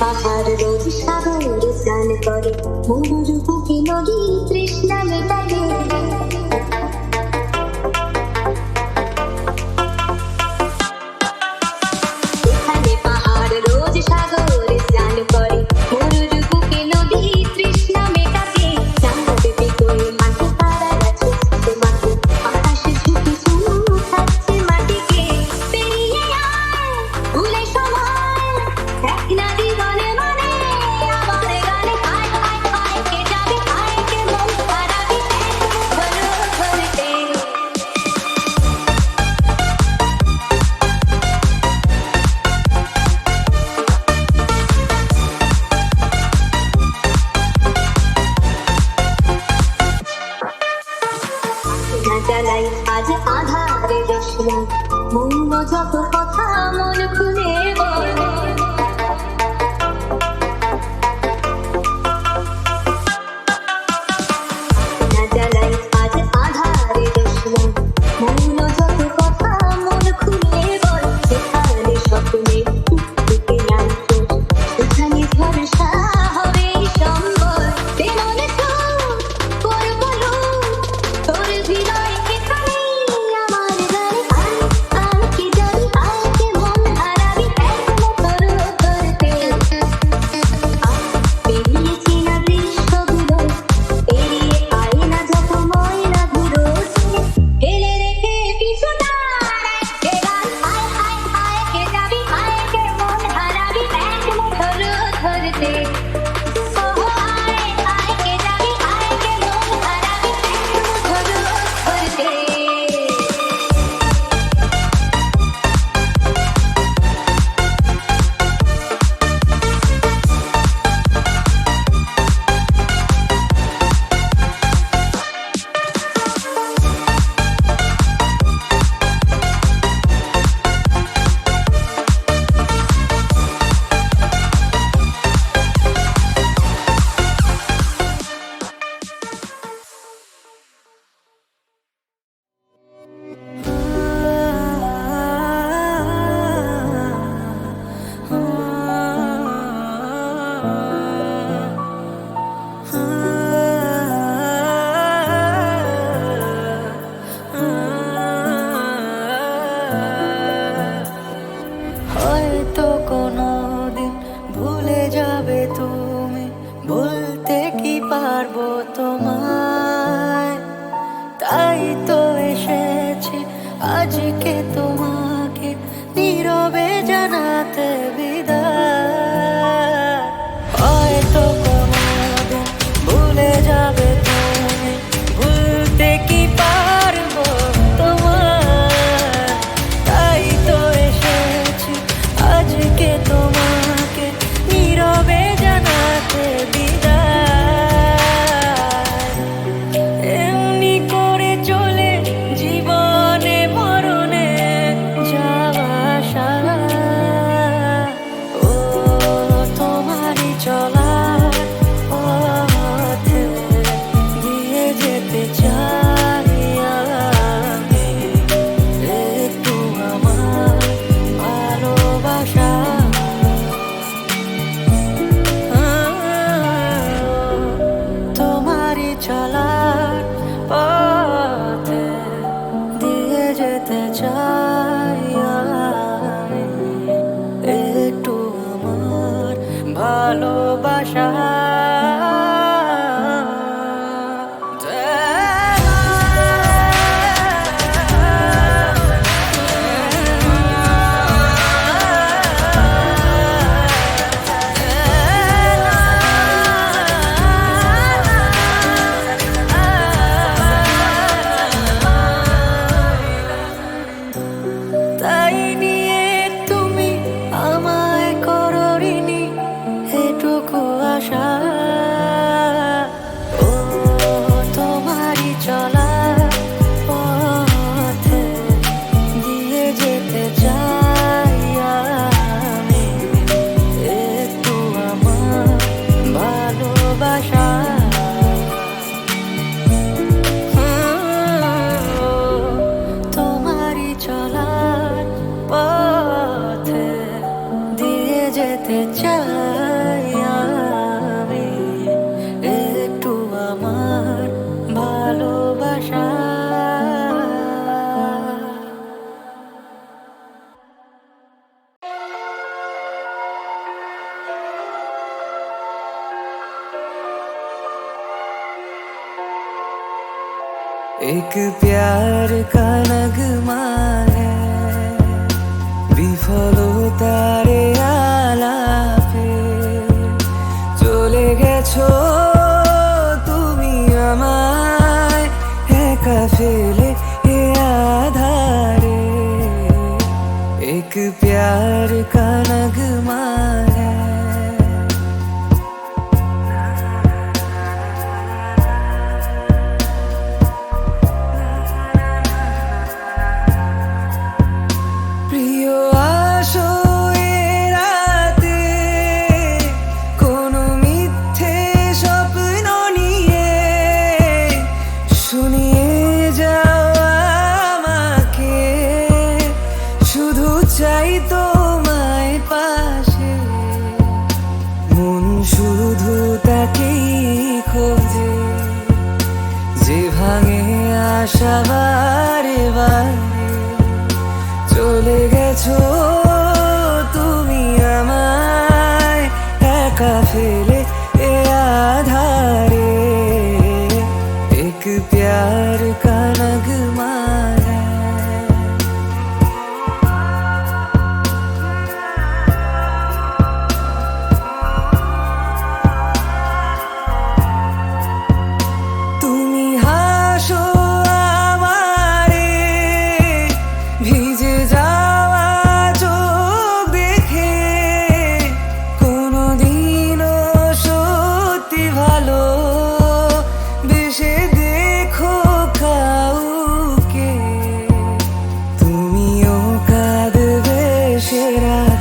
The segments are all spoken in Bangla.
পাহাড় রবি সাগরে স্নান করে মরুর বেলায় আজ আধারে বসলাম। মৌন যত কথা মন খুলে fiera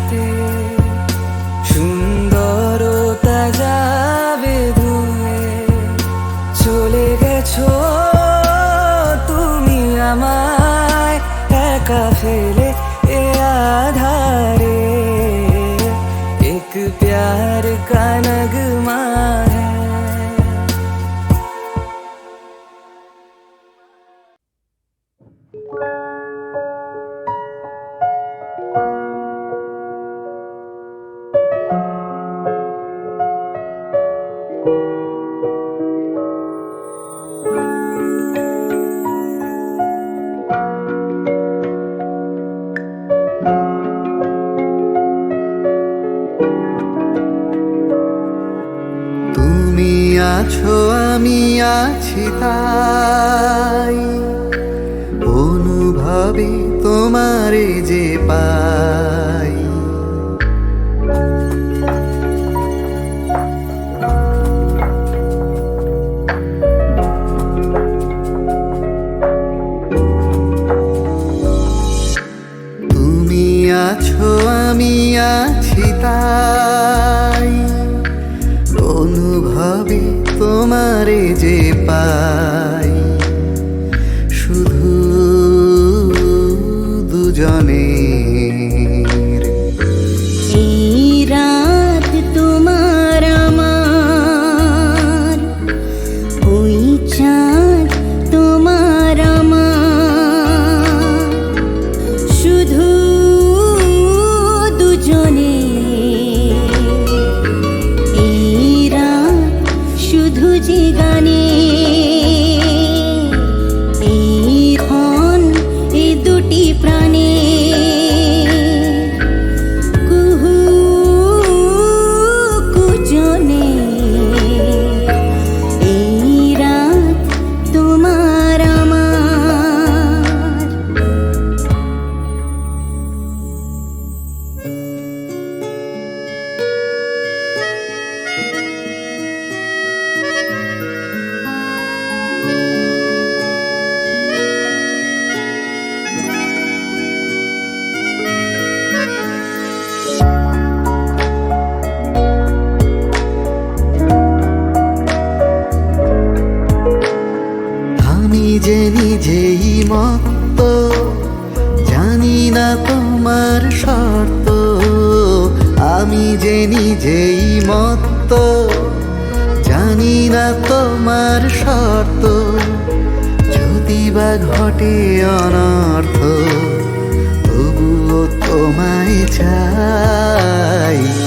তোমার শর্ত, আমি যে নিজেই মত্ত জানি না তোমার শর্ত, যদি বা ঘটে অনর্থ, তবুও তোমায় চাই।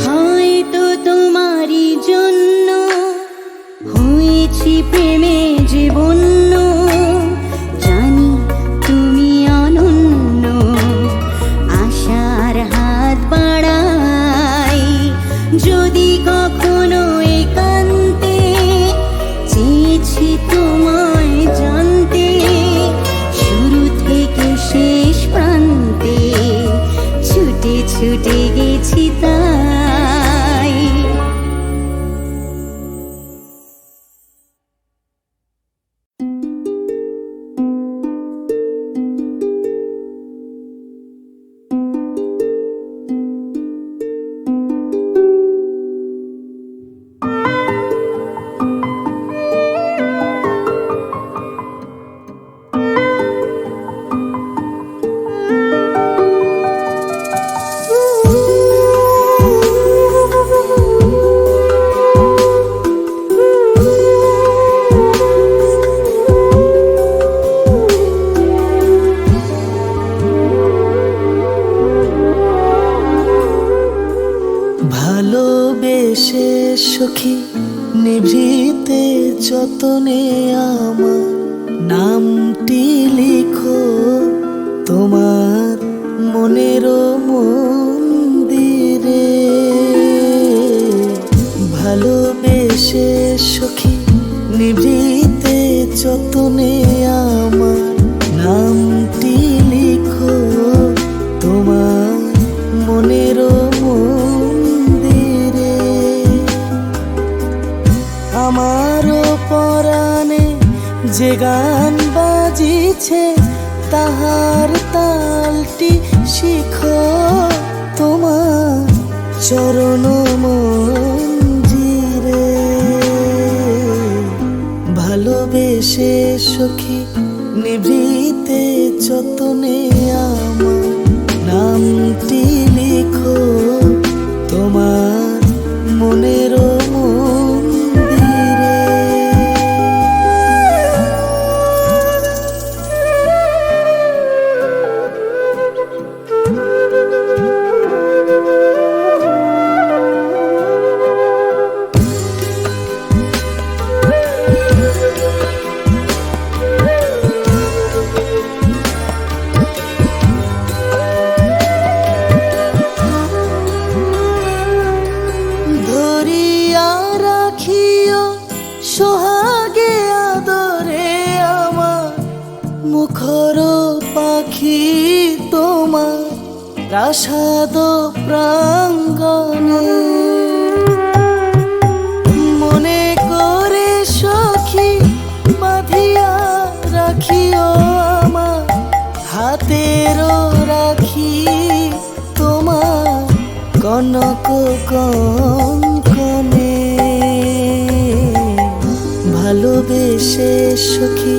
ভালোবেসে সুখী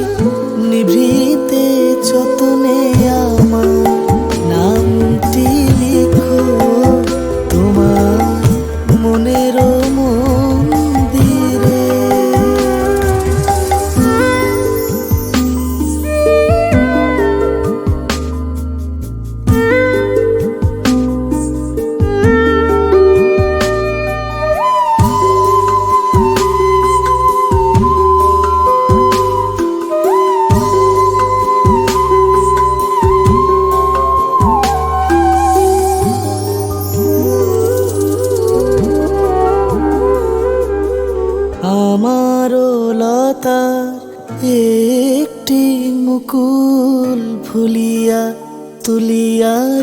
নিভৃতে যতনে আ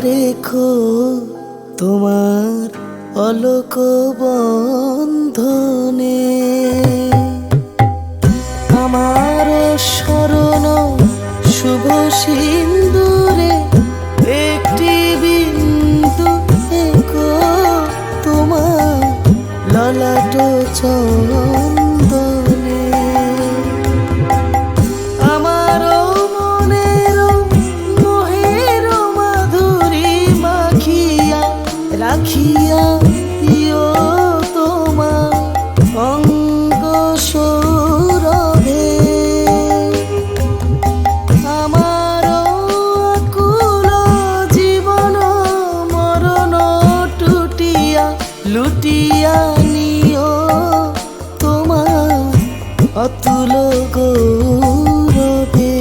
রেখো তোমার অলোক বন্ধনে। আমার স্মরণ শুভ সিন্দুরে একটি বিন্দু তোমার ললাট চলো গৌরবে।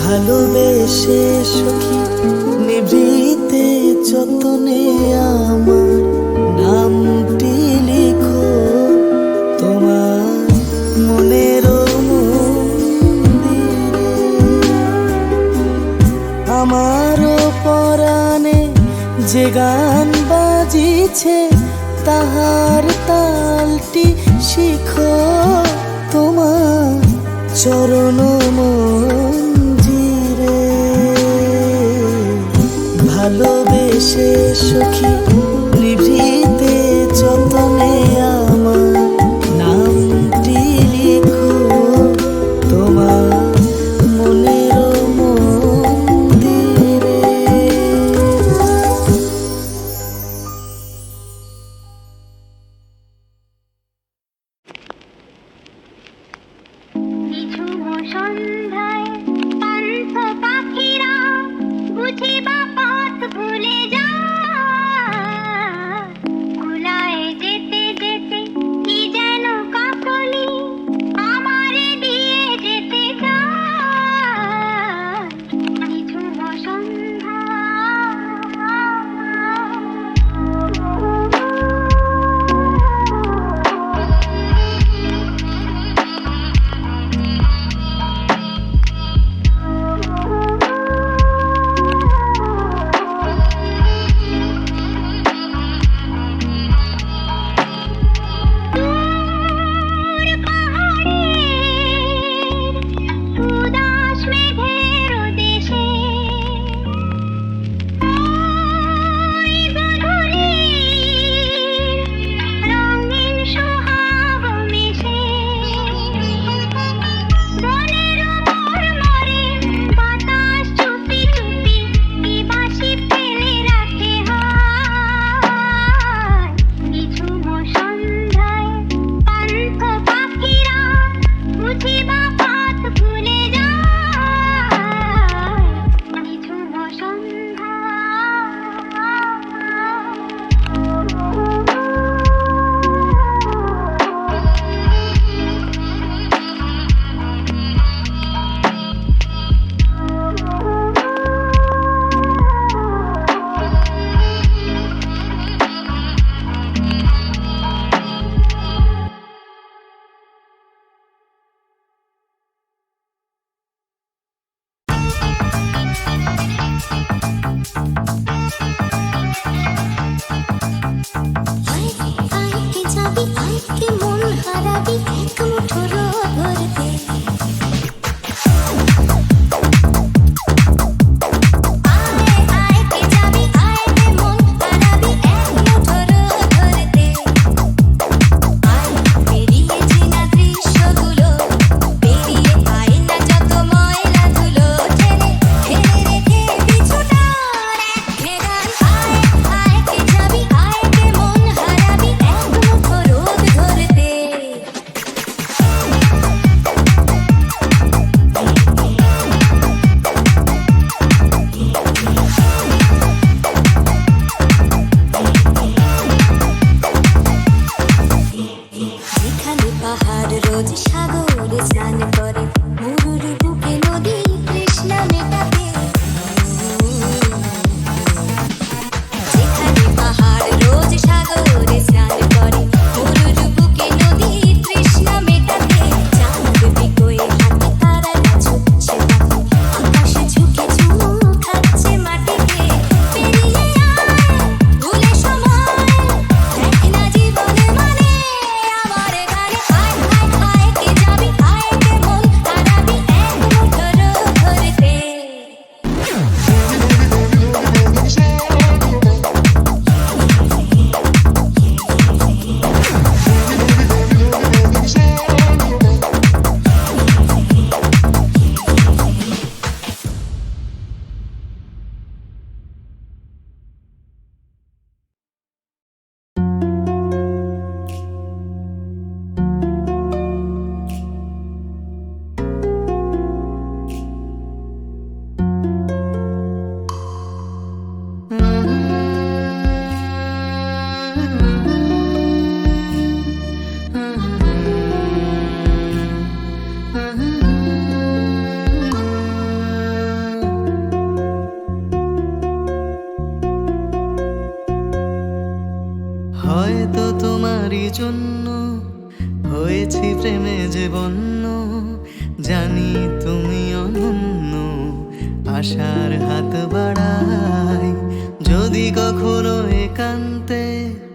ভালোবেসে সখী নিভৃতে যতনে আমার নামটি লিখো। তোমার মনের আমার পরাণে যে গান বাজিছে, তাহার তালটি শিখো। চরণ মঞ্জিরে ভালোবেসে সখী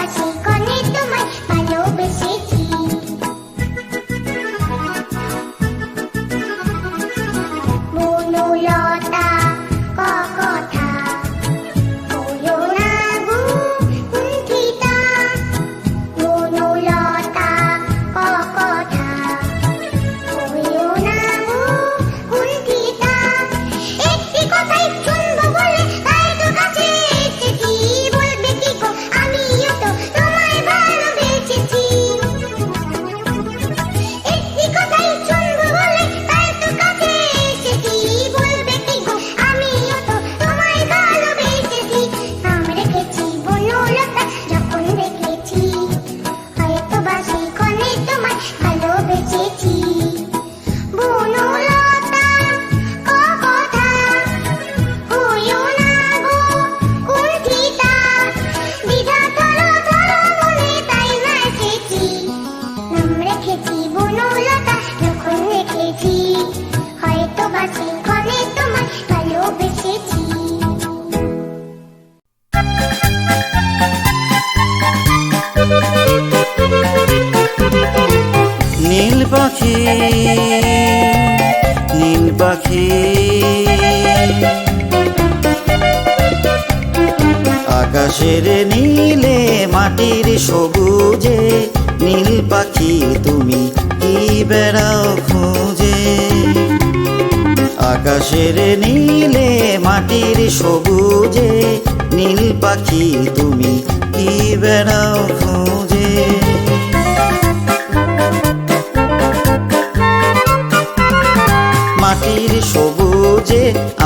爱从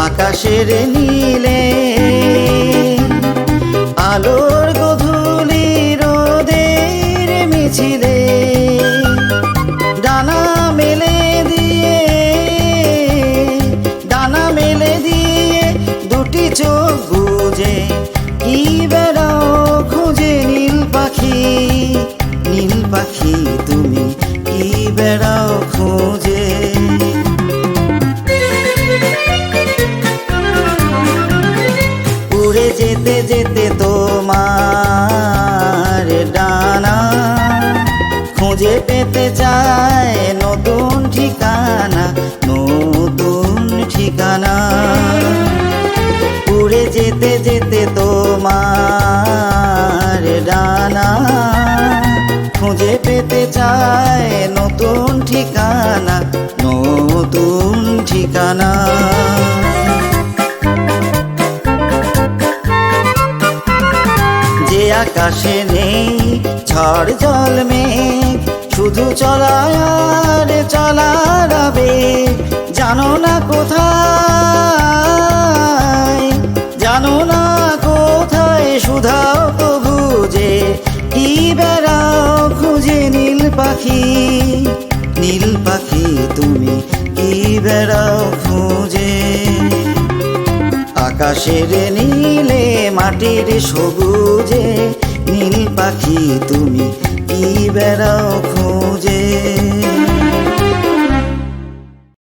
আকাশের নীলে আলোর পেতে চায় নতুন ঠিকানা নতুন ঠিকানা। উড়ে যেতে যেতে তোমার ডানা খুঁজে পেতে চায় নতুন ঠিকানা নতুন ঠিকানা। যে আকাশে নেই ঝড় জল মেঘ শুধু চলায় আর চলার আবেগ, জানো না কোথায়, জানো না কোথায় সুধাও তো বুঝে কি বেড়াও খুঁজে নীল পাখি নীল পাখি তুমি কি বেড়াও খুঁজে? আকাশের নীলে মাটির সবুজে, নীল পাখি তুমি বেড়াও খুঁজে।